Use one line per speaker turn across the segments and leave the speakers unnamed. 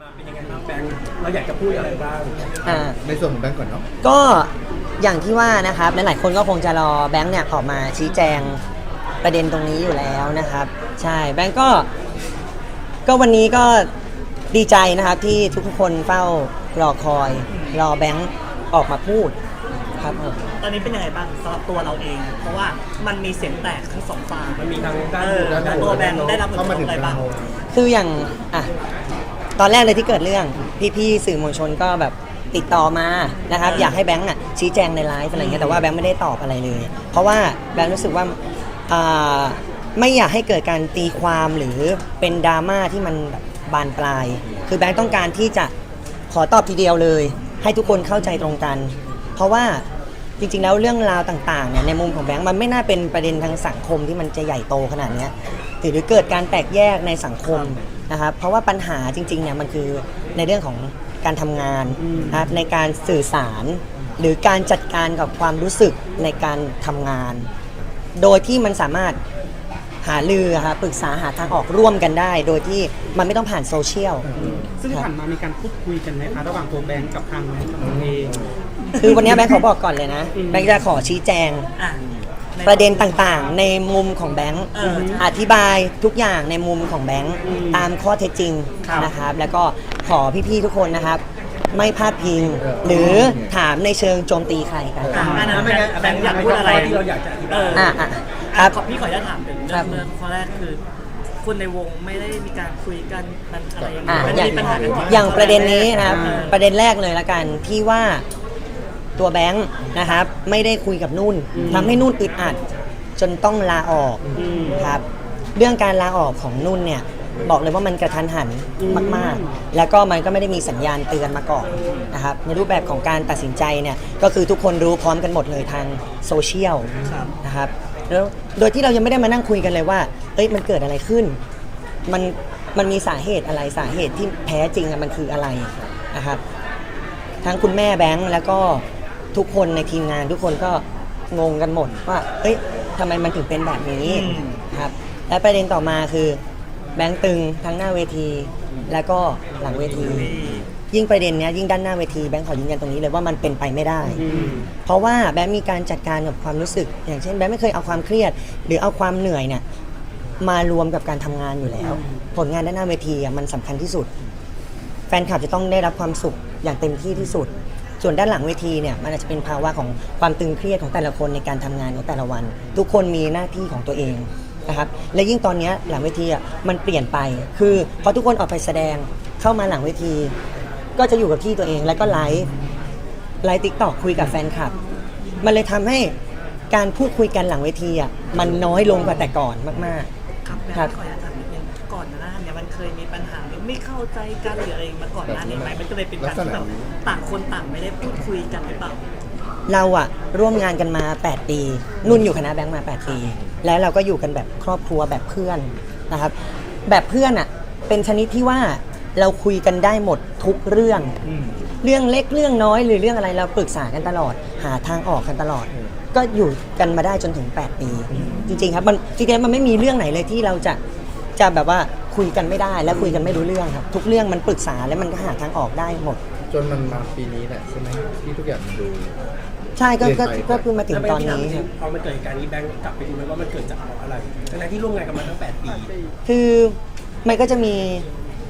มาเป็นยังไงบ้างแบงค์เราอยากจะพูดอะไรบ้าง
อ่า
ในส่วนของแบงก์ก่อนเนาะ
ก็อย่างที่ว่านะครับหลายๆคนก็คงจะรอแบงค์เนี่ยออกมาชี้แจงประเด็นตรงนี้อยู่แล้วนะครับ ใช่แบงค์ก็ ก็วันนี้ก็ดีใจนะครับที่ทุกๆคนเฝ้ารอคอย รอแบงค์ออกมาพูดครับผม
ตอนนี้เป็นยังไงบ้างสำหรับตัวเราเอง เพราะว่ามันมีเสียงแตกทั้งสองฝ่าย
มันมีทั้งด้าน
เอบอ
วกและด้านล
ตัว
บ
แบงค์ได้รับผลก
เข้า
ระ
มา
ท
ถึ
บ
ง
อะไร
เรา
บ้าง
คืออย่างอะ ตอนแรกเลยที่เกิดเรื่องพี่ๆสื่อมวลชนก็แบบติดต่อมานะครับอยากให้แบงค์อะชี้แจงในไลฟ์อะไรเงี้ยแต่ว่าแบงค์ไม่ได้ตอบอะไรเลย เพราะว่าแบงค์รู้สึกว่าอ่าไม่อยากให้เกิดการตีความหรือเป็นดราม่าที่มันแบบบานปลาย คือแบงค์ต้องการที่จะขอตอบทีเดียวเลย ให้ทุกคนเข้าใจตรงกัน เพราะว่า จริง ๆ แล้วเรื่องราวต่างๆเนี่ยในมุมของแบงค์มันไม่น่าเป็นประเด็นทางสังคมที่มันจะใหญ่โตขนาดเนี้ยหรือเกิดการแตกแยกในสังคมนะครับเพราะว่าปัญหาจริงๆเนี่ยมันคือในเรื่องของการทำงานนะครับในการสื่อสาร หรือการจัดการกับความรู้สึกในการทำงาน โดยที่มันสามารถ หาลือครับปรึกษาหาทางออกร่วมกันได้ โดยที่มันไม่ต้องผ่านโซเชียล
ซึ่งที่ผ่านมามีการพูดคุยกันไหมคะระหว่างตัวแบงก์กับทางแบงก์เอง
คือวันนี้แบงค์ขอบอกก่อนเลยนะ แบงค์จะขอชี้แจง
อะใน
ประเด็นต่างๆ ในมุมของแบงค์
เออ
อธิบายทุกอย่างในมุมของแบงค์ตามข้อเท็จจริง
ครับ
นะครับ แล้วก็ขอพี่ๆทุกคนนะครับ ไม่พลาดพิง หรือถามในเชิงโจมตีใครกัน
อะอันนั้น
แล้วไม่
แบ
งั้
ง
น
ค์แบงค์อยากพูดอะไร
ที่เราอยากจะอธิบาย
เออ
อะอะ ค
อะ
รับ
ขอพี่ขออนุญาตถามถึง
ครั
เรื่อบงเรื่องข้อแรกคือ คนในวงไม่ได้มีการคุยกันมันอะไรยังไง
อะ
มัน
อย่าง
มีปัญหากันก่น
อย่างประเด็นนี้นะครับ
เออ
ประเด็นแรกเลยละกันที่ว่าตัวแบงค์นะครับ ไม่ได้คุยกับนุ่นทำให้นุ่นอึดอัด จนต้องลาออกครับ เรื่องการลาออกของนุ่นเนี่ย บอกเลยว่ามันกระทันหันมาก ๆ แล้วก็มันก็ไม่ได้มีสัญญาณเตือนมาก่อนนะครับ ในรูปแบบของการตัดสินใจเนี่ย ก็คือทุกคนรู้พร้อมกันหมดเลยทางโซเชียล
ครับ
นะครับ แล้วโดยที่เรายังไม่ได้มานั่งคุยกันเลยว่า เอ้ยมันเกิดอะไรขึ้น มันมันมีสาเหตุอะไรสาเหตุที่แท้จริงอะมันคืออะไรนะครับทั้งคุณแม่แบงค์แล้วก็ทุกคนในทีมงานทุกคนก็งงกันหมดว่า เอ้ยทำไมมันถึงเป็นแบบนี้
อืม
ครับ และประเด็นต่อมาคือ แบงค์ตึงทั้งหน้าเวที แล้วก็หลังเวที ยิ่งประเด็นเนี้ยยิ่งด้านหน้าเวทีแบงค์ขอยืนยันตรงนี้เลยว่ามันเป็นไปไม่ได้ เพราะว่าแบงค์มีการจัดการกับความรู้สึก อย่างเช่นแบงค์ไม่เคยเอาความเครียด หรือเอาความเหนื่อยเนี่ยมารวมกับการทำงานอยู่แล้ว ผลงานด้านหน้าเวทีอะมันสำคัญที่สุด แฟนคลับจะต้องได้รับความสุขอย่างเต็มที่ที่สุด ส่วนด้านหลังเวทีเนี่ยมันอาจจะเป็นภาวะของความตึงเครียดของแต่ละคนในการทำงานของแต่ละวัน ทุกคนมีหน้าที่ของตัวเองนะครับและยิ่งตอนเนี้ยหลังเวทีอะมันเปลี่ยนไป คือพอทุกคนออกไปแสดงเข้ามาหลังเวที ก็จะอยู่กับที่ตัวเองแล้วก็ไลฟ์ไลฟ์ติ๊กตอกคุยกับแฟนคลับ มันเลยทำให้การพูดคุยกันหลังเวทีอะมันน้อยลงกว่าแต่ก่อนมาก
ครับแบง
ครับ
ค์ขออนุญาตถามนิดนึงก่อนหน้าเนี่ยมันเคยมีปัญหาหรือไม่เข้าใจกันหรืออะไรมาก่อนหน้านี้ไหมมันก็เลยเป็นการที่แบบต่างคนต่างไม่ได้พูดคุยกันหรือเปล่า
ๆ เราอะร่วมงานกันมา 8 ปี นุ่นอยู่คณะแบงค์มา 8 ปี แล้วเราก็อยู่กันแบบครอบครัวแบบเพื่อนนะครับ แบบเพื่อนอะเป็นชนิดที่ว่า เราคุยกันได้หมดทุกเรื่องเรื่องเล็กเรื่องน้อยหรือเรื่องอะไรเราปรึกษากันตลอด หาทางออกกันตลอดก็อยู่กันมาได้จนถึง 8 ปีจริงๆครับมันจริงๆแล้วมันไม่มีเรื่องไหนเลยที่เราจะจะแบบว่าคุยกันไม่ได้และคุยกันไม่รู้เรื่องครับ ทุกเรื่องมันปรึกษาแล้วมันก็หาทางออกได้หมด
จนมันมาปีนี้แหละใช่ไหมที่ทุกอย่างมันดู
ใช่ก็ก็
เปลี่ยนไป
ก็คือมาถึง
แล้วแบ
ต
ง
อน
ค์ที่ถาม
นี้
จ
ค
ริ
รับ
งๆพอมันเกิดเหตุการณ์นี้แบงค์กลับไปดูไหมว่ามันเกิดจากเพราะอะไรทั้งๆที่ร่วมงานกันมาตั้ง 8 ปี
คือมันก็จะมี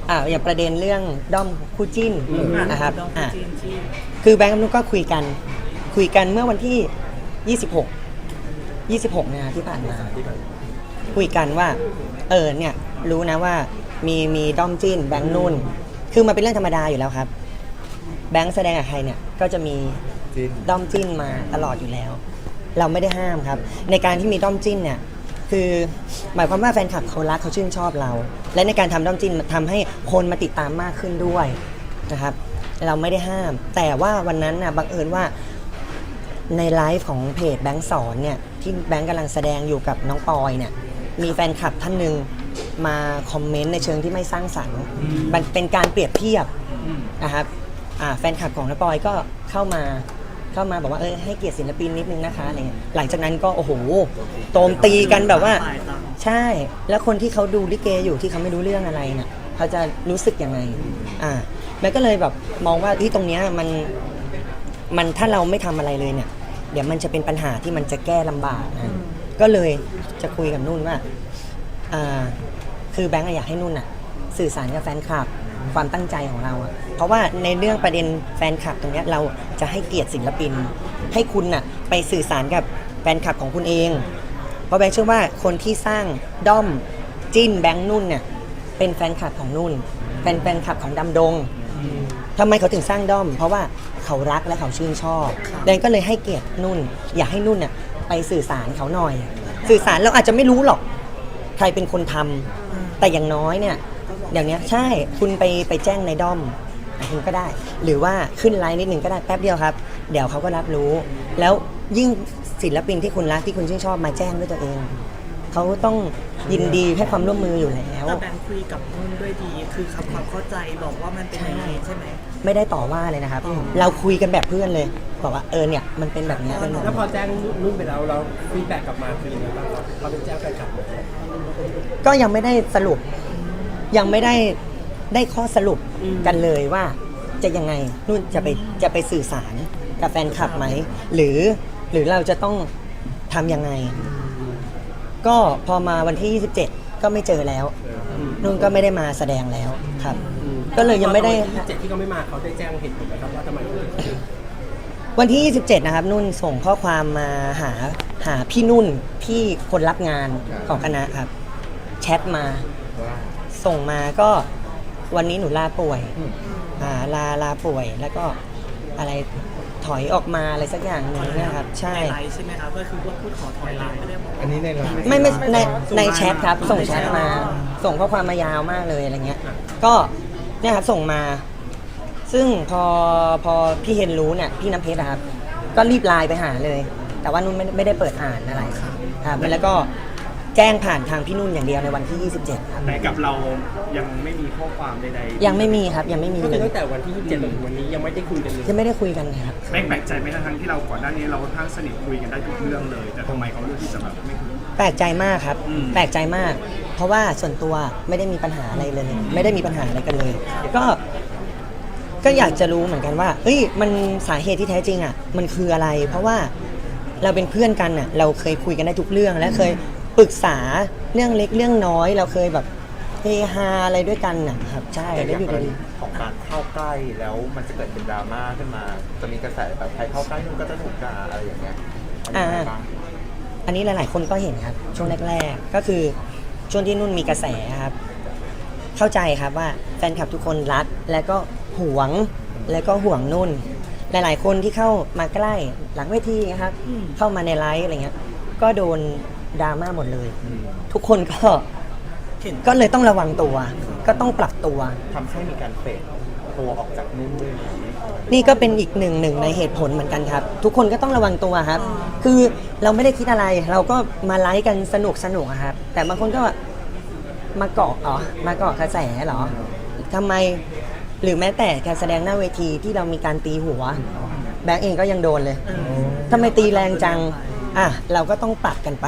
อ่าอย่างประเด็นเรื่องด้อมคู่จิ้นนะครับ
ดอง
อ่า
จีนที่
คือแบงค์กับนุกก็คุยกัน คุยกันเมื่อวันที่ 26 26นะที่ผ่านมา คุยกันว่า เออเนี่ย รู้นะว่ามีมีด้อมจิ้นแบงค์นุ่น คือมันเป็นเรื่องธรรมดาอยู่แล้วครับ แบงค์แสดงกับใครเนี่ย ก็จะมี
จิน
ด้อมจิ้นมาตลอดอยู่แล้ว เราไม่ได้ห้ามครับ ในการที่มีด้อมจิ้นเนี่ย คือหมายความว่าแฟนคลับเขารักเขาชื่นชอบเรา และในการทำด้อมจิ้นทำให้คนมาติดตามมากขึ้นด้วยนะครับ เราไม่ได้ห้าม แต่ว่าวันนั้นน่ะบังเอิญว่าในไลฟ์ของเพจแบงค์สอนเนี่ยที่แบงค์กำลังแสดงอยู่กับน้องปอยเนี่ยมีแฟนคลับท่านหนึ่งมาคอมเมนต์ในเชิงที่ไม่สร้างสรรค์มันเป็นการเปรียบเทียบนะครับอ่าแฟนคลับของน้องปอยก็เข้ามา เข้ามาบอกว่าเออให้เกียรติศิลปินนิดนึงนะคะอะไรเงี้ยหลังจากนั้นก็โอ้โหโตมตีกันแบบว่า ใช่ แล้วคนที่เขาดูลิเกอยู่ที่เขาไม่รู้เรื่องอะไรน่ะเขาจะรู้สึกยังไง อ่าแบงก์ก็เลยแบบมองว่าที่ตรงเนี้ยมันมันถ้าเราไม่ทำอะไรเลยเนี่ย เดี๋ยวมันจะเป็นปัญหาที่มันจะแก้ลำบากนะก็เลยจะคุยกับนุ่นว่าอ่า คือแบงก์อะอยากให้นุ่นอะสื่อสารกับแฟนคลับ ความตั้งใจของเราอะเพราะว่าในเรื่องประเด็นแฟนคลับตรงเนี้ยเราจะให้เกียรติศิลปิน ให้คุณน่ะไปสื่อสารกับแฟนคลับของคุณเอง เพราะแบงค์เชื่อว่าคนที่สร้างด้อมจิ้นแบงค์นุ่นเนี่ยเป็นแฟนคลับของนุ่นเป็นแฟนคลับของดำดงทำไมเขาถึงสร้างด้อม เพราะว่าเขารักและเขาชื่นชอบแดงก็เลยให้เกียรตินุ่น อยากให้นุ่นน่ยไปสื่อสารเขาหน่อย สื่อสารเราอาจจะไม่รู้หรอก ใครเป็นคนทำแต่อย่างน้อยเนี่ย อย่างเนี้ยใช่คุณไปไปแจ้งในด้อมคุณก็ได้ หรือว่าขึ้นไลน์นิดหนึ่งก็ได้แป๊บเดียวครับ เดี๋ยวเขาก็รับรู้ แล้วยิ่งศิลปินที่คุณรักที่คุณชื่นชอบมาแจ้งด้วยตัวเองเขาต้องยินดีให้ความร่วมมืออยู่แล้ว
แต่แบงค์คุยกับนุ่นด้วยดี คือคำความเข้าใจบอกว่ามันเป็นอย่างนี้ใช่ไหม
ไม่ได้ต่อว่าเลยนะครับ เราคุยกันแบบเพื่อนเลยบอกว่าเออเนี่ยมันเป็นแบบเนี้ยเป็นแบบ
แล้วพอ
นี้
แจ้งนุ่นไปแล้วเราฟีดแบ็กกลับมาคือยังไงบ้างครับเราเป็นแจ้งแฟนคลับ
ก็ยังไม่ได้สรุป ยังไม่ได้ได้ข้อสรุปกันเลยว่าจะยังไงนุ่นจะไปจะไปสื่อสารกับแฟนคลับไหม หรือหรือเราจะต้องทำยังไง ก็พอมาวันที่ 27 ก็ไม่เจอแล้ว นุ่นก็ไม่ได้มาแสดงแล้วครับ ก็เลยยังไม่ได้
ที่เจ็ดที่เขาไม่มาเขาได้แจ้งเหตุผลไหมครับว่าทำไมเขาถึง
วันที่ 27 นะครับ นุ่นส่งข้อความมาหาหาพี่นุ่นที่คนรับงานของคณะครับ แชทมา
ว่า
ส่งมาก็วันนี้หนูลาป่วย
อืม
อ่าลาลาป่วยแล้วก็อะไรถอยออกมาอะไรสักอย่างหนึ่งเนะครับ ใช่
ในไลน์ใช่ไหมครับก็คือว่าพูดขอถอยไลน์ไม่ได้บอก
อันนี้ในไลน์
ไม่ไม่ในในแชทครับ ส่งแชทมา ส่งข้อความมายาวมากเลยอะไรเงี้ย ก็เนี่ยครับส่งมา ซึ่งพอพอพี่เฮนรู้เนี่ยพี่น้ำเพชรอะครับ ก็รีบไลน์ไปหาเลย แต่ว่านุ่นไม่ได้ไม่ได้เปิดอ่านอะไรครับแล้วก็ แจ้งผ่านทางพี่นุ่นอย่างเดียวในวันที่ 27 ครับ
แต่กับเรายังไม่มีข้อความใด
ยังไม่มีครับยังไม่มี
ก็
เล
คือยตั้งแต่วันที่ 27จนถึงวันนี้ยังไม่ได้คุยกันเลย
ยังไม่ได้คุยกันเลยครับ
ๆไม่แปลกใจไหมทั้งๆที่เราก่อนหน้านี้เราค่อนข้างสนิทคุยกันได้ทุกเรื่องเลย แต่ทำไมเขาเลือกที่จะแบบไม่คุย
แปลกใจมากครับ
อืม
แปลกใจมาก เพราะว่าส่วนตัวไม่ได้มีปัญหาอะไรเลย ไม่ได้มีปัญหาอะไรกันเลย ก็ก็อยากจะรู้เหมือนกันว่าเอ้ยมันสาเหตุที่แท้จริงอะ มันคืออะไร เพราะว่าเราเป็นเพื่อนกันอะ เราเคยคุยกันได้ทุกเรื่องและเคย ปรึกษาเรื่องเล็กเรื่องน้อย เราเคยแบบเฮฮาอะไรด้วยกันนะครับ ใช่
แต่อ
แล้ว
ย่าง
อยู่
กรณี
ดี
ของการเข้าใกล้แล้วมันจะเกิดเป็นดราม่าขึ้นมา จะมีกระแสแบบใครเข้าใกล้นู่นก็จะถูกด่าอะไรอย่างเงี้ยมันยังไงบ้าง
อันนี้หลาย ๆ คนก็เห็นครับ ช่วงแรก ๆ ก็คือช่วงที่นุ่นมีกระแสครับ เข้าใจครับว่าแฟนคลับทุกคนรัก และก็หวงและก็ห่วงนุ่น หลาย ๆ คนที่เข้ามาใกล้หลังเวทีนะครับ เข้ามาในไลฟ์อะไรเงี้ย ก็โดน ดราม่าหมดเลย ทุกคนก็
เห็น
ก็เลยต้องระวังตัว ก็ต้องปรับตัว
ทำให้มีการเฟดตัวออกจากนู่นด้วยไหม
นี่ก็เป็นอีกหนึ่งหนึ่งในเหตุผลเหมือนกันครับ ทุกคนก็ต้องระวังตัวครับ คือเราไม่ได้คิดอะไร เราก็มาไลฟ์กันสนุกสนุกอะครับ แต่บางคนก็มาเกาะอ๋อมาเกาะกระแสเหรอทำไมหรือแม้แต่การแสดงหน้าเวทีที่เรามีการตีหัว แบงก์เองก็ยังโดนเลยทำไมตีแรงจัง อะเราก็ต้องปรับกันไป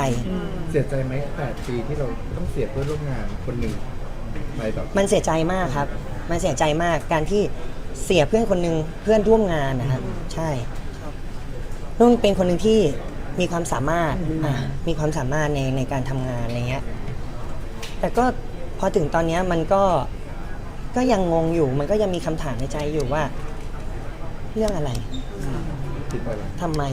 เสียใจไหมแปดปีที่เราต้องเสียเพื่อนร่วมงานคนหนึ่งไปแบบ
มันเสียใจมากครับ มันเสียใจมากการที่เสียเพื่อนคนหนึ่งเพื่อนร่วมงานนะครับ ใช่นุ่นเป็นคนหนึ่งที่มีความสามารถอะมีความสามารถในในการทำงานอะไรเงี้ย แต่ก็พอถึงตอนเนี้ยมันก็ก็ยังงงอยู่ มันก็ยังมีคำถามในใจอยู่ว่า เรื่องอะไร
ผิดไปแล้ว
ทำไม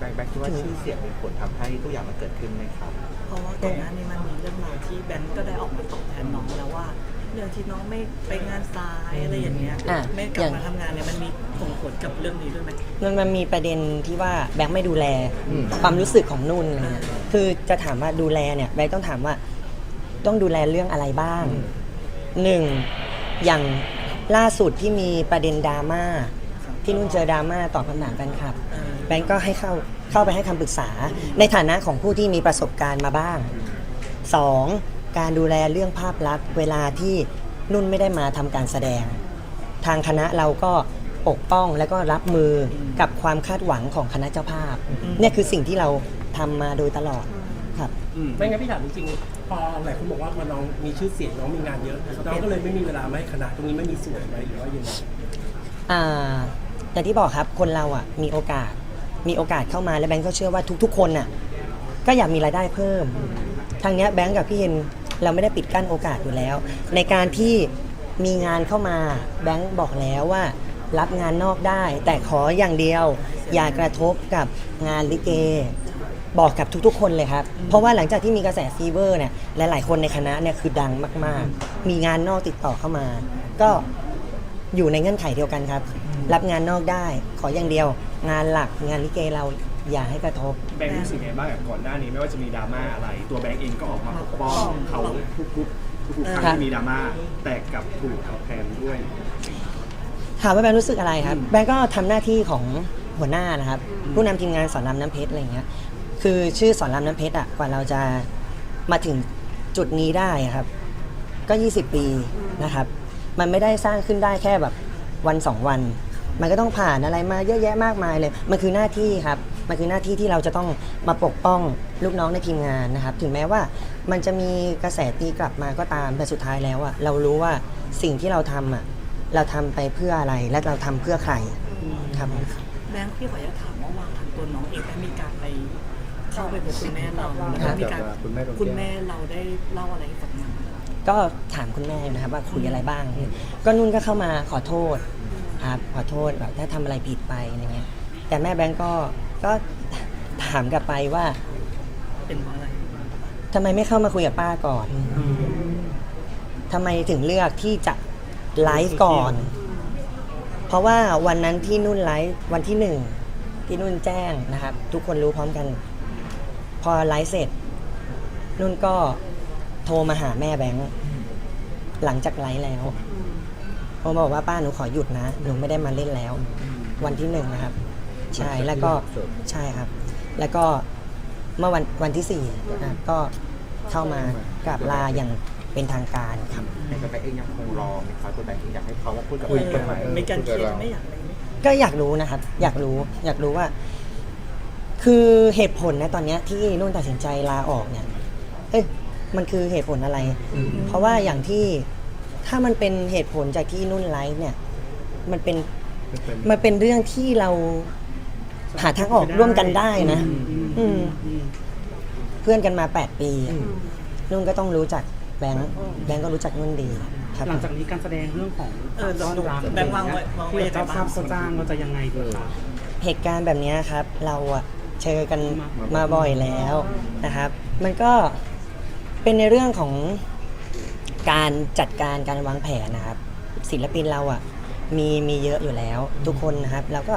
แบงค์แบงค์คิดว่าชื่อเสียงมีผลทำให้ทุกอย่างมันเกิดขึ้นไหมครับ
เพราะว่าก่อนหน้านี้มันมีเรื่องราวที่แบงค์ก็ได้ออกมาตอบแทนน้องแล้วว่าเรื่องที่น้องไม่ไปงานซ้ายอะไรอย่างเงี้ย
อะ
ไม่ก
อ
ลับ
ย่าง
มาทำงานเนี่ยมันมีส่งผลกับเรื่องนี้ด้วยไหม
มันมันมีประเด็นที่ว่าแบงค์ไม่ดูแล
อืม
ความรู้สึกของนุ่นอะไรเงี้ยคือจะถามว่าดูแลเนี่ยแบงค์ต้องถามว่าต้องดูแลเรื่องอะไรบ้างหนึ่งอย่างล่าสุดที่มีประเด็นดราม่า ที่นุ่นเจอดราม่าตอบคำถามแฟนคลับ
เออ
แบงก์ก็ให้เข้าเข้าไปให้คำปรึกษา ในฐานะของผู้ที่มีประสบการณ์มาบ้างสองการดูแลเรื่องภาพลักษณ์ เวลาที่นุ่นไม่ได้มาทำการแสดง ทางคณะเราก็ปกป้องและก็รับมือกับความคาดหวังของคณะเจ้าภาพเนี่ยคือสิ่งที่เราทำมาโดยตลอดครับ
ไม่งั้นพี่ถามจริงๆพอหลายคนบอกว่ามันน้องมีชื่อเสียงน้องมีงานเยอะน้องก็เลยไม่มีเวลามาให้คณะตรงนี้ไม่มีส่วนไหมหรือว่ายังไง
อ่า อย่างที่บอกครับคนเราอะมีโอกาสมีโอกาสเข้ามาแล้วแบงก์ก็เชื่อว่าทุก ๆ คนน่ะก็อยากมีรายได้เพิ่ม ทางเนี้ยแบงก์กับพี่เฮนเราไม่ได้ปิดกั้นโอกาสอยู่แล้ว ในการที่มีงานเข้ามาแบงก์บอกแล้วว่า รับงานนอกได้ แต่ขออย่างเดียว อย่ากระทบกับงานลิเก บอกกับทุกๆ คนเลยครับ เพราะว่าหลังจากที่มีกระแสฟีเวอร์เนี่ยหลายๆคนในคณะเนี่ยคือดังมาก ๆ มีงานนอกติดต่อเข้ามา ก็อยู่ในเงื่อนไขเดียวกันครับ รับงานนอกได้ ขออย่างเดียว งานหลักงานลิเกเราอย่าให้กระทบ
แบงค์รู้สึกไงบ้างกับก่อนหน้านี้ไม่ว่าจะมีดราม่าอะไร ตัวแบงค์เองก็ออกมาปกป้องเขาทุกๆทุกๆครั้ง
ครับ
ที่มีดราม่าแต่กลับถูกเอาแทนด้วย
ถามว่าแบงค์รู้สึกอะไรครับ แบงค์ก็ทำหน้าที่ของหัวหน้านะครับ ผู้นำทีมงานสอนรามน้ำเพชรอะไรอย่างเงี้ย คือชื่อสอนรามน้ำเพชรอะกว่าเราจะมาถึงจุดนี้ได้อะครับ ก็ 20 ปีนะครับ มันไม่ได้สร้างขึ้นได้แค่แบบวันสองวัน มันก็ต้องผ่านอะไรมาเยอะแยะมากมายเลย มันคือหน้าที่ครับ มันคือหน้าที่ที่เราจะต้องมาปกป้องลูกน้องในทีมงานนะครับ ถึงแม้ว่ามันจะมีกระแสตีกลับมาก็ตาม แต่สุดท้ายแล้วอะเรารู้ว่าสิ่งที่เราทำอะเราทำไปเพื่ออะไร และเราทำเพื่อใครครับ
แบงค์พี่ขออนุญาตถามว่าวางทางตัวน้องเองได้มีการไปเข้าไปพบคุณแม่เราแล้วก็มีการ
คุณแม่ดวงแก้ว
คุณแม่เราได้เล่าอะไรให้ฟังบ้าง
ก็ถามคุณแม่อยู่นะครับว่าคุยอะไรบ้าง ก็นุ่นก็เข้ามาขอโทษ ครับขอโทษแบบถ้าทำอะไรผิดไปอะไรเงี้ยแต่แม่แบงก์ก็ก็ถามกลับไปว่า
เป็นเพราะอะไร
ทำไมไม่เข้ามาคุยกับป้าก่อนทำไมถึงเลือกที่จะไลฟ์ก่อน เพราะว่าวันนั้นที่นุ่นไลฟ์วันที่หนึ่งที่นุ่นแจ้งนะครับ ทุกคนรู้พร้อมกัน พอไลฟ์เสร็จ นุ่นก็โทรมาหาแม่แบงค์หลังจากไลฟ์แล้ว ผมบอกว่าป้าหนูขอหยุดนะ หนูไม่ได้มาเล่นแล้ว วันที่หนึ่งนะครับ ใช่แล้วก็ใช่ครับ แล้วก็เมื่อวันวันที่สี่นะครับก็เข้ามากราบลาอย่างเป็นทางการครับ
ในตัวแบงค์เองยังคงรอไหมครับตัวแบงค์เองอยากให้เขามาพูดกับ
คุย
แบ
กัน
งค์
ไหม
ไหม
มีการเคลียร์ไม่อยากอะไรไหม
ก็อยากรู้นะครับ อยากรู้อยากรู้ว่า คือเหตุผลนะตอนเนี้ยที่นุ่นตัดสินใจลาออกเนี่ย เอ้ยมันคือเหตุผลอะไร เพราะว่าอย่างที่ ถ้ามันเป็นเหตุผลจากที่นุ่นไลฟ์เนี่ย มันเป็น
เป็น
มันเป็นเรื่องที่เราหาทางออกร่วมกันได้นะ อืม เพื่อนกันมา8ปีอะนุ่นก็ต้องรู้จักแบงค์แบงค์ก็รู้จักนุ่นดีครับ
หลังจากนี้การแสดงเรื่องของ
เออ
ต้อนรับ
แบงค์วางไว้วางไว้
ที่เจ้าภาพเขาจ้างเราจะยังไงดีคะ
เหตุการณ์แบบเนี้ยครับ เราอะเจอกันมาบ่อยแล้วนะครับ มันก็เป็นในเรื่องของ การจัดการการวางแผนนะครับ ศิลปินเราอะมีมีเยอะอยู่แล้ว ทุกคนนะครับเราก็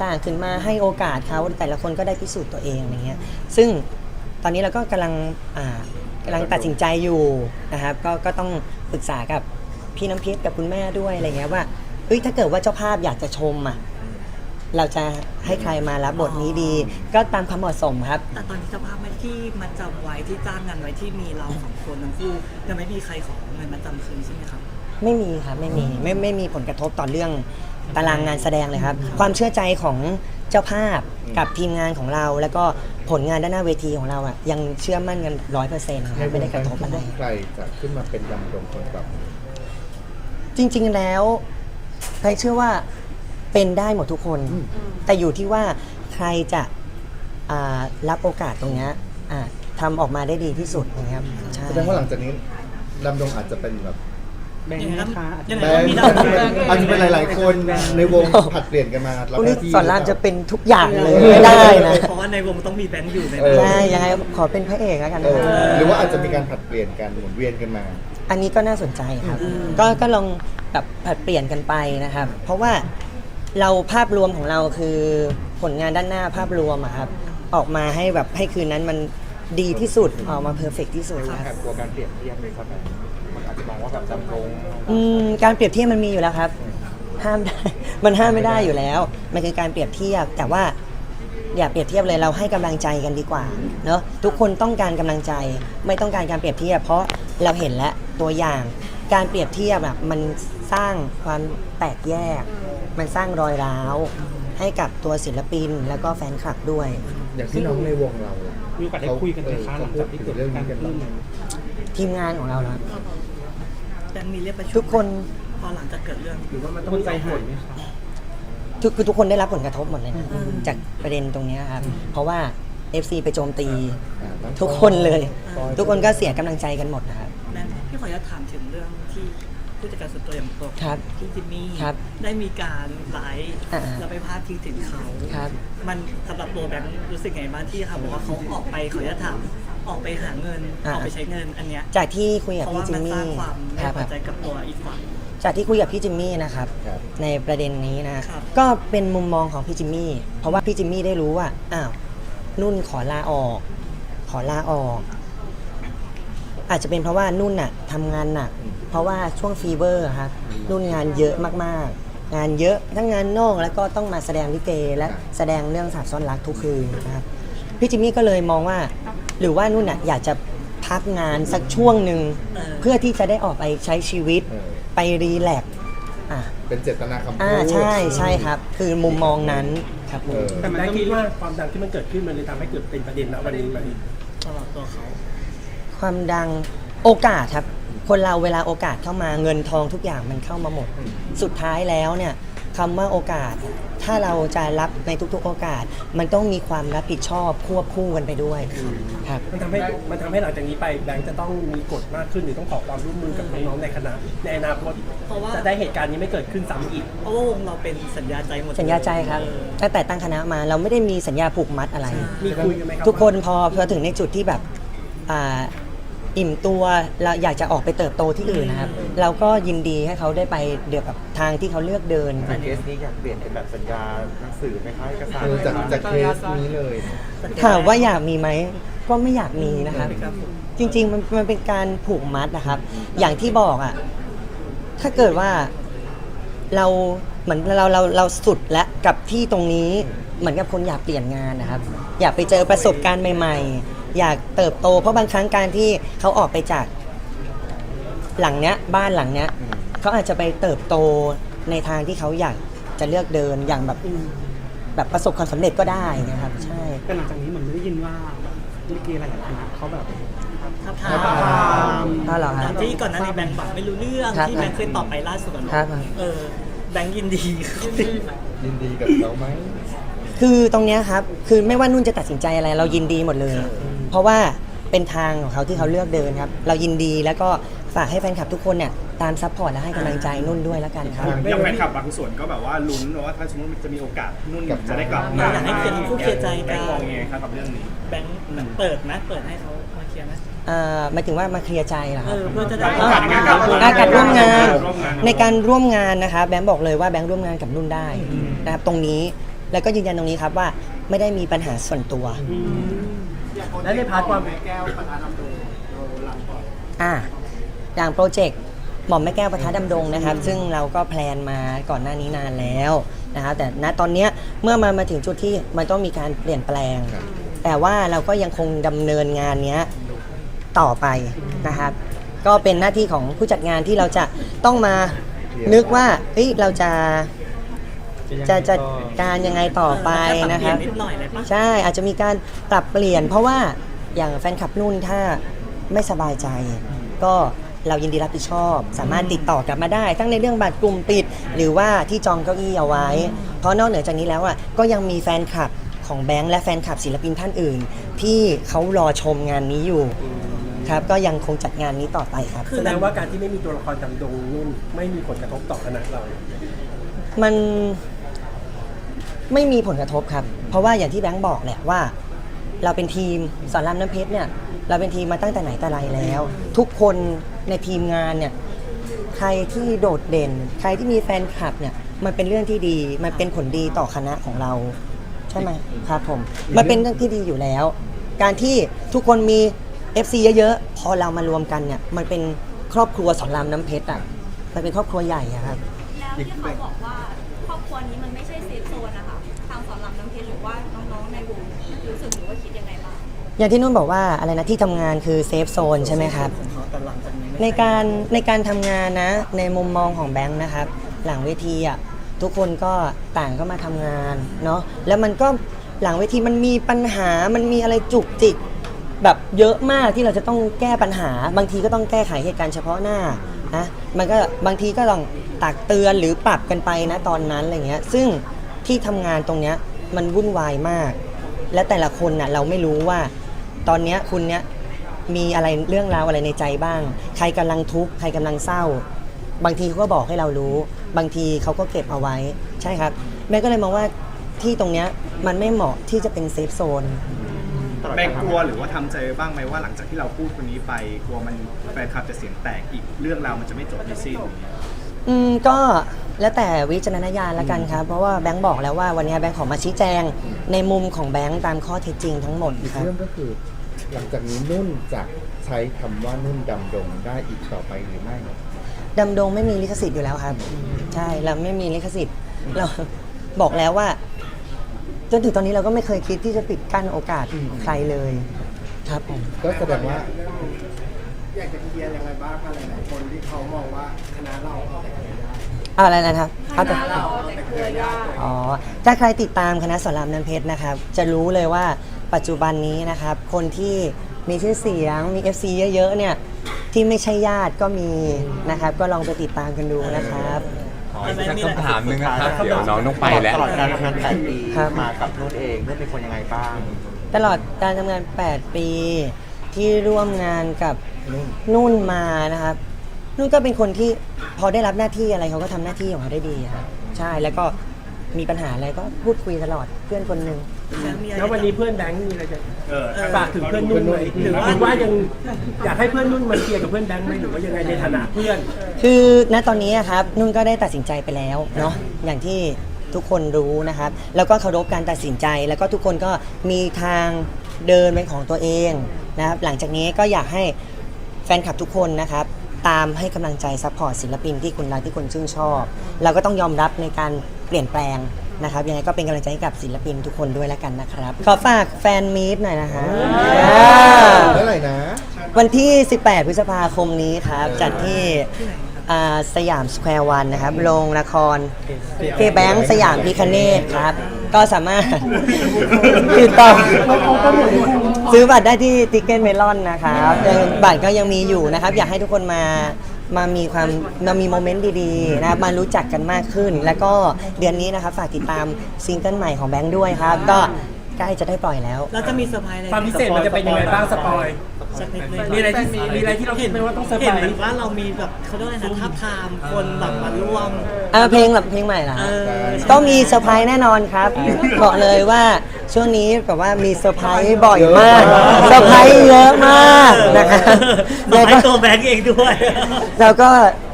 สร้างขึ้นมาให้โอกาสเขาแต่ละคนก็ได้พิสูจน์ตัวเองอะไรเงี้ยซึ่งตอนนี้เราก็กำลังอ่ากำลังตัดสินใจอยู่นะครับ ก็ก็ต้องปรึกษากับพี่น้ำเพชรกับคุณแม่ด้วยอะไรเงี้ยว่าเฮ้ยถ้าเกิดว่าเจ้าภาพอยากจะชมอะ เราจะให้ใครมารับบทนี้ดี ก็ตามความเหมาะสมครับ
แต่ตอนนี้เจ้าภาพไม่ที่มาจำไว้ที่จ้างงานไว้ที่มีเราสองคนทั้งคู่ยังไม่มีใครขอเงินมาจำคืนใช่ไหมครับ
ไม่มีครับไม่มีไม่ไม่มีผลกระทบต่อเรื่องตารางงานแสดงเลยครับ ความเชื่อใจของเจ้าภาพกับทีมงานของเรา แล้วก็ผลงานด้านหน้าเวทีของเราอะยังเชื่อมั่นกันร้อยเปอร์เซ็นต์
ในว
ไม่
ง
ได้ก
การ
ระทบ
คิ
อะ
ด
ไร
ว่าใครจะขึ้นมาเป็นดำรงคนแบบ
จริงๆแล้วใครเชื่อว่า เป็นได้หมดทุกคน แต่อยู่ที่ว่าใครจะอ่ารับโอกาสตรงเนี้ยอ่าทำออกมาได้ดีที่สุดนะครับใช่
แสดงว่าหลังจากนี้ดำรงอาจจะเป็นแบบ
แบงค์นะคะ
ยัง
แบ
ไง
ง
ก็มี
ค์
ดาว
อาจจะเป็นหลาย ๆ คนในวงผัดเปลี่ยนกันมารับ
อุ
ห
ลิ
น้าที่
สอนรามจะเป็นทุกอย่างเลยไม่ได้นะ
เพราะว่าในวงต้องมีแบงค์อยู่ใน
เออ
ใช่ ยังไงขอเป็นพระเอกแล้วกัน
เอ
นะ
อหรือว่าอาจจะมีการผัดเปลี่ยนกันหมุนเวียนกันมา
อันนี้ก็น่าสนใจครับ ก็ก็ลองแบบผลัดเปลี่ยนกันไปนะครับ เพราะว่า เราภาพรวมของเราคือผลงานด้านหน้าภาพรวมอะครับออกมาให้แบบให้คืนนั้นมันดีที่สุดออกมาเพอร์เฟกที่สุด
แอ
ครับ
บกลัวการเปรียบเทียบเลยครับแบงค์มันอาจจะมองว่าแบบดำรง
อืมการเปรียบเทียบมันมีอยู่แล้วครับ ห้ามได้ มันห้ามไม่ได้อยู่แล้ว มันคือการเปรียบเทียบ แต่ว่าอย่าเปรียบเทียบเลยเราให้กำลังใจกันดีกว่าเนอะทุกคนต้องการกำลังใจ ไม่ต้องการการเปรียบเทียบ เพราะเราเห็นแล้วตัวอย่าง การเปรียบเทียบอะมันสร้างความแตกแยก มันสร้างรอยร้าว ให้กับตัวศิลปินแล้วก็แฟนคลับด้วย
อย่างที่น้องในวงเรา
มีโอกาสได้คุยกันไหมคะหลังจากที่เกิด
เรื่อง
กา
นี้
ร
กัน
ขึ้
บ้าง
น
ไหม
ทีมงานของเราแล้ว
แบงค์มีเรียกประชุม
ทุกคน
พอหลังจากเกิดเรื่อง
หรือว่ามันต้
ต้
อ
องงใจหายไหมครับ
ทุกคือทุกคนได้รับผลกระทบหมดเลยนะ
อืม
จากประเด็นตรงเนี้ยครับ เพราะว่า FC ไปโจมตี
อ่าต้อง
ทุกคนเลย
ปอย
ทุกคนก็เสียกำลังใจกันหมดนะครับ
แบงค์พี่ขออนุญาตถามถึงเรื่องที่ ผู้จัดการส่วนตัวอย่างตัว
ครับ
พี่จิมมี่
ครับ
ได้มีการไลฟ์
อ่า
แล้วไปพาดพิงถึงเขา
ครับ
มันสำหรับตัวแบงค์รู้สึกไงบ้างที่เขาบอกว่าเขาออกไปขออนุญาตถามออกไปหาเงิน
อ่า
ออกไปใช้เงินอันเนี้ย
จากที่คุยกับ
เพราะ
พี่
ว่า
จิ
มั
ม
นสร้า
มี่
งความไม่
ครับ
พ
ค
อ
รับ
ใจกับตัวอีกฝ่าย
จากที่คุยกับพี่จิมมี่นะครับ
ครับ
ในประเด็นนี้นะ
ครับ
ก็เป็นมุมมองของพี่จิมมี่เพราะว่าพี่จิมมี่ได้รู้ว่าอ้าวนุ่นขอลาออก ขอลาออก อาจจะเป็นเพราะว่านุ่นน่ะทำงานหนัก เพราะว่าช่วงฟีเวอร์ครับนุ่นงานเยอะมากๆ งานเยอะทั้งงานนอกแล้วก็ต้องมาแสดงลิเกและแสดงเรื่องสาบซ่อนรักทุกคืนนะครับพี่จิมมี่ก็เลยมองว่า หรือว่านุ่นน่ะอยากจะพักงานสักช่วงหนึ่ง
เออ
เพื่อที่จะได้ออกไปใช้ชีวิต
เออ
ไปรีแลกซ์อะ
เป็นเจตนาคำพูด
อ่าใช่ใช่ครับ คือมุมมองนั้นครับผ
เอ
ม
อ
แต่มัน
แบง
ก็
ค์
มี
คิดว่าความดังที่มันเกิดขึ้นมันเลยทำให้เกิดเป็นประเด็นนะวันนี้ไหม
สำหรับตัวเขา
ความดังโอกาสครับ คนเราเวลาโอกาสเข้ามาเงินทองทุกอย่างมันเข้ามาหมด สุดท้ายแล้วเนี่ยคำว่าโอกาส ถ้าเราจะรับในทุกๆโอกาส มันต้องมีความรับผิดชอบควบคู่กันไปด้วยครับ
มันทำให้มันทำให้หลังจากนี้ไปแบงค์จะต้องมีกฎมากขึ้นหรือต้องขอความร่วมมือกับน้องๆในคณะในอนาคต
เพราะว่า
จะได้เหตุการณ์นี้ไม่เกิดขึ้นซ้ำอีก
เพราะว่าวงเราเป็นสัญญาใจหมด
สัญญาใจครับ
เออ
ตั้งแต่ตั้งคณะมาเราไม่ได้มีสัญญาผูกมัดอะไร
มีคุยกันไหมครับ
ทุกคนพอพอถึงในจุดที่แบบอ่า อิ่มตัวเราอยากจะออกไปเติบโตที่อื่นนะครับ เราก็ยินดีให้เขาได้ไปเดือกับทางที่เขาเลือกเดิน
แต่เคสนี้อยากเปลี่ยนเป็นแบบสัญญาหนังสือไหมคะเอกสาร
เออจาก
ไหมคะ
จากเคสนี้เลย
ถามว่าอยากมีไหมก็ไม่อยากมีนะครับ
ครับผม
จริง ๆ มันมันเป็นการผูกมัดนะครับ อย่างที่บอกอะถ้าเกิดว่าเราเหมือนเราเราเราสุดและกับที่ตรงนี้เหมือนกับคนอยากเปลี่ยนงานนะครับ อยากไปเจอประสบการณ์ใหม่ ๆอยากเติบโต เพราะบางครั้งการที่เขาออกไปจากหลังเนี้ยบ้านหลังเนี้ยเขาอาจจะไปเติบโตในทางที่เขาอยากจะเลือกเดินอย่างแบบแบบประสบความสำเร็จก็ได้นะครับ ใช่
แต่หลังจากนี้เหมือนได้ยินว่าลิเกหลายๆคณะเขาแบบ
ทับทา
ทับทาม
อ้าวเหรอครับ
ที่ก่อนหน้านี้แบงค์บอกไม่รู้เรื่อง
ครับ
ที่แบงค์เคยตอบไปล่าสุดอะเนอะ
ครับ
เออแบงค์ยินดี
ยินดีกับเขาไหม
คือตรงเนี้ยครับ คือไม่ว่านุ่นจะตัดสินใจอะไร เรายินดีหมดเลย เพราะว่าเป็นทางของเขาที่เขาเลือกเดินครับ เรายินดีแล้วก็ฝากให้แฟนคลับทุกคนเนี่ยตามซัพพอร์ตและให้กำลังใจนุ่นด้วยแล้วกันครับ
อย่างแฟนคลับบางส่วนก็แบบว่าลุ้นว่าถ้าสมมติมันจะมีโอกาสนุ่น
กลับมา
จะได้กลับ
อยากให้เคลียร์คู่เคลียร์ใจกัน
แบงค์มองยังไงครับกับเรื่องนี้
แบงค์เปิดไหมเปิดให้เขามาเคลียร์ไหม
อ่าหมายถึงว่ามาเคลียร์ใจเหรอค
เอ
รับ
อเพื่อจะได้
โอกาสในการกลับมา
อาการร่วมงาน
ร่วมงาน
ในการร่วมงานนะคะแบงค์บอกเลยว่าแบงค์ร่วมงานกับนุ่นได้นะครับตรงนี้แล้วก็ยืนยันตรงนี้ครับว่าไม่ได้มีปัญหาส่วนตัว
และในพาร์ทความ
อ่าอย่างโปรเจกต์หม่อมแม่แก้วประทัดดำดงนะครับ ซึ่งเราก็แพลนมาก่อนหน้านี้นานแล้วนะครับแต่ณตอนเนี้ยเมื่อมามาถึงจุดที่มันต้องมีการเปลี่ยนแปลง
ครับ
แต่ว่าเราก็ยังคงดำเนินงานเนี้ยต่อไปนะครับ ก็เป็นหน้าที่ของผู้จัดงานที่เราจะต้องมานึกว่าเฮ้ยเราจะ จะจัดการยังไงต่อไปนะครับ
เออแล้วก็ปรับเปลี่ยนนิดหน่อยเลยปะ
ใช่อาจจะมีการปรับเปลี่ยน เพราะว่าอย่างแฟนคลับนุ่นถ้าไม่สบายใจ ก็เรายินดีรับผิดชอบ สามารถติดต่อกลับมาได้ ทั้งในเรื่องบัตรกลุ่มปิด หรือว่าที่จองเก้าอี้เอาไว้ เพราะนอกเหนือจากนี้แล้วอะก็ยังมีแฟนคลับของแบงค์และแฟนคลับศิลปินท่านอื่น ที่เขารอชมงานนี้อยู่ครับก็ยังคงจัดงานนี้ต่อไปครับ
แสดงว่าการที่ไม่มีตัวละครดำดงนุ่นไม่มีผลกระทบต่อคณะเรา
มัน ไม่มีผลกระทบครับ เพราะว่าอย่างที่แบงค์บอกแหละว่า เราเป็นทีมสอนรามน้ำเพชรเนี่ย เราเป็นทีมมาตั้งแต่ไหนแต่ไรแล้ว ทุกคนในทีมงานเนี่ยใครที่โดดเด่น ใครที่มีแฟนคลับเนี่ยมันเป็นเรื่องที่ดีมันเป็นผลดีต่อคณะของเรา ใช่ไหมครับผม มันเป็นเรื่องที่ดีอยู่แล้ว การที่ทุกคนมี FC เยอะๆพอเรามารวมกันเนี่ยมันเป็นครอบครัวสอนรามน้ำเพชรอะมันเป็นครอบครัวใหญ่อะครับ
แล้วที่เขาบอกว่าครอบครัวนี้มันไม่ใช่ ว่าน้องๆในวงรู้สึกหรือว่าคิดยังไงบ้าง
อย่างที่นุ่นบอกว่าอะไรนะที่ทำงานคือเซฟโซนใช่ไหมครับ
ของเขาแต่หลังจากนี้ไม่
ในการในการทำงานนะในมุมมองของแบงค์นะครับ หลังเวทีอะทุกคนก็ต่างก็มาทำงานเนาะแล้วมันก็หลังเวทีมันมีปัญหามันมีอะไรจุกจิก แบบเยอะมากที่เราจะต้องแก้ปัญหา บางทีก็ต้องแก้ไขเหตุการณ์เฉพาะหน้านะมันก็บางทีก็ต้องตักเตือนหรือปรับกันไปนะตอนนั้นอะไรเงี้ยซึ่งที่ทำงานตรงเนี้ย มันวุ่นวายมาก และแต่ละคนน่ะเราไม่รู้ว่า ตอนเนี้ยคุณเนี้ยมีอะไรเรื่องราวอะไรในใจบ้าง ใครกำลังทุกข์ใครกำลังเศร้า บางทีเขาก็บอกให้เรารู้ บางทีเขาก็เก็บเอาไว้ ใช่ครับ แม่ก็เลยมองว่าที่ตรงเนี้ยมันไม่เหมาะที่จะเป็นเซฟโซน
แบงกลัวหรือว่าทำใจไว้บ้างไหมว่าหลังจากที่เราพูดคนนี้ไปกลัวมันแฟนคลับจะเสียงแตกอีกเรื่องราวมันจะไม่จบไม่สิ้น
อืมก็ แล้วแต่วิจารณญาณละกันครับ เพราะว่าแบงค์บอกแล้วว่าวันนี้แบงค์ขอมาชี้แจง ในมุมของแบงค์ตามข้อเท็จจริงทั้งหมด
อีก
ครับ
เรื่องก็คือ หลังจากนี้นุ่นจะใช้คำว่านุ่นดำดงได้อีกต่อไปหรือไม่
ดำดงไม่มีลิขสิทธิ์อยู่แล้วครับ ใช่เราไม่มีลิขสิทธิ์ เรา บอกแล้วว่า จนถึงตอนนี้เราก็ไม่เคยคิดที่จะปิดกั้นโอกาสใครเลย ครับผม
ก็แสดงว่า
อยากจะเคลียร์ยังไงบ้างคะหลายๆคนที่เขามองว่าคณะเราเอาแต่เคลียร์ได้
เอาอะไรนะครับเอาแต่
เราแต่เครือญาติ
อ๋อถ้าใครติดตามคณะสอนรามน้ำเพชรนะครับ จะรู้เลยว่าปัจจุบันนี้นะครับ คนที่มีชื่อเสียงมี FC เยอะๆเนี่ยที่ไม่ใช่ญาติก็มีนะครับ ก็ลองไปติดตามกันดูนะครับ
ขออีกสักคำถามหนึ่งนะครับ เดี๋ยวน้องต้องไปแล้ว
ตลอดการทำงานแปดปี
ครับ
มากับนุ่นเองนุ่นเป็นคนยังไงบ้าง
ตลอดการทำงาน 8 ปี ที่ร่วมงานกับนุ่นมานะครับ นุ่นก็เป็นคนที่พอได้รับหน้าที่อะไรเขาก็ทำหน้าที่ของเขาได้ดีครับใช่แล้วก็มีปัญหาอะไรก็พูดคุยตลอดเพื่อนคนหนึ่ง
แล้ววันนี้เพื่อนแบงค์มีอะไรจะ
เออ
ฝากถึงเพื่อนนุ่นไหมหรือว่าหรือว่ายังอยากให้เพื่อนนุ่นมาเคลียร์กับเพื่อนแบงค์ไหมหรือว่ายังไงในฐานะเพื่อน
คือณตอนนี้อะครับนุ่นก็ได้ตัดสินใจไปแล้วเนาะอย่างที่ทุกคนรู้นะครับ แล้วก็เคารพการตัดสินใจ แล้วก็ทุกคนก็มีทางเดินเป็นของตัวเองนะครับหลังจากนี้ก็อยากให้แฟนคลับทุกคนนะครับ ตามให้กำลังใจซัพพอร์ตศิลปินที่คุณรักที่คุณชื่นชอบ เราก็ต้องยอมรับในการเปลี่ยนแปลงนะครับยังไงก็เป็นกำลังใจให้กับศิลปินทุกคนด้วยแล้วกันนะครับ ขอฝากแฟนมีตหน่อยนะฮะอ่า
เมื่อไหร่นะ
วันที่ 18 พฤษภาคมนี้ครับ จัดที่อ่าสยามสแควร์วันนะครับโรงละครเคแบงค์สยามพิคเนตครับ ก็สามารถ ติดต่อ ซื้อบัตรได้ที่ติเก t เมลอนนะครับยังบัตรก็ยังมีอยู่นะครับ อยากให้ทุกคนมามามีความมามีโมเมนต์ดีๆนะครับมารู้จักกันมากขึ้น แล้วก็เดือนนี้นะครับฝากติดตามซิงเกิลใหม่ของแบงค์ด้วยครับ ก็ใกล้จะได้ปล่อยแล้ว
เราจะมีเซอร์ไพรส์อะไร
ความพิเศษมันจะเป็นยังไงบ้างสปอย
สักนิดนึง
มีอะไรที่มีอะไรที่เราคิดไหมว่าต้องเซอร์ไพร
เห็นเหมือน
ส์
ว่าเรามีแบบเขาเรียกว่าอะไรนะทับทามคนแบบมาร่วม
อ่าเพลงหลับเพลงใหม่เหรอ
เอ
ฮะ
อ
ก็มีเซอร์ไพรส์แน่นอนครับ บอกเลยว่าช่วงนี้แบบว่ามีเซอร์ไพรส์บ่อยมากเซอร์ไพรส์เยอะมากนะครับ
เซอร์ไพรส์ตัวแบงค์เองด้วย
เราก็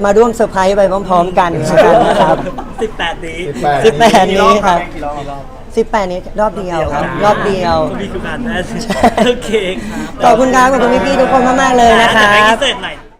มาร่วมเซอร์ไพรส์ไปพร้อม ๆ กันนะครับ
18 นี้
18
กี่รอบ
นี้ครับ
กี่รอบกี่รอบ
18นี้รอบเดียวครับ รอบเดียว
มีคือการแน่โอเคครับ
ขอบคุณครับขอบคุณพี่ๆทุกคนมากๆเลยนะค
แต่
รั
แบงค์
บ
อินเสิร์ตหน่อย